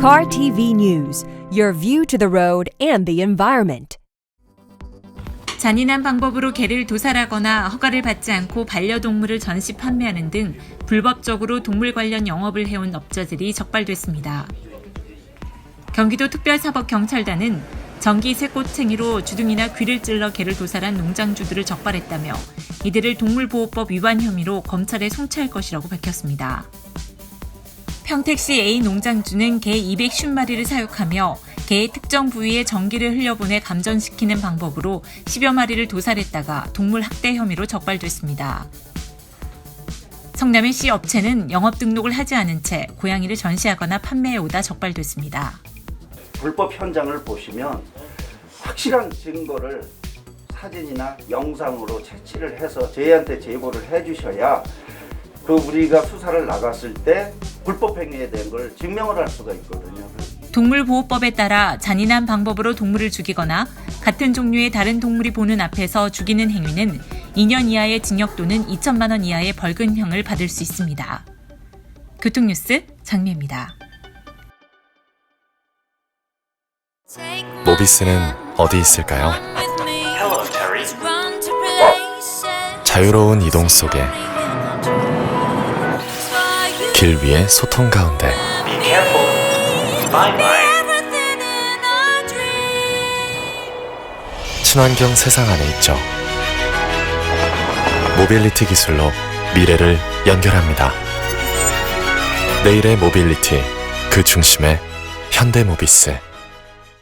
Car TV News, your view to the road and the environment. 잔인한 방법으로 개를 도살하거나 허가를 받지 않고 반려동물을 전시 판매하는 등 불법적으로 동물 관련 영업을 해온 업자들이 적발됐습니다. 경기도 특별사법경찰단은 전기 새꼬챙이로 주둥이나 귀를 찔러 개를 도살한 농장주들을 적발했다며 이들을 동물보호법 위반 혐의로 검찰에 송치할 것이라고 밝혔습니다. 평택시 A 농장주는 개 250마리를 사육하며 개의 특정 부위에 전기를 흘려보내 감전시키는 방법으로 10여 마리를 도살했다가 동물 학대 혐의로 적발됐습니다. 성남의 C 업체는 영업 등록을 하지 않은 채 고양이를 전시하거나 판매해 오다 적발됐습니다. 불법 현장을 보시면 확실한 증거를 사진이나 영상으로 채취를 해서 저희한테 제보를 해주셔야 그 우리가 수사를 나갔을 때 불법 행위에 대한 걸 증명을 할 수가 있거든요. 동물보호법에 따라 잔인한 방법으로 동물을 죽이거나 같은 종류의 다른 동물이 보는 앞에서 죽이는 행위는 2년 이하의 징역 또는 2천만 원 이하의 벌금형을 받을 수 있습니다. 교통뉴스 장미입니다. 모비스는 어디 있을까요? 자유로운 이동 속에 길 위의 소통 가운데 친환경 세상 안에 있죠. 모빌리티 기술로 미래를 연결합니다. 내일의 모빌리티 그 중심에 현대모비스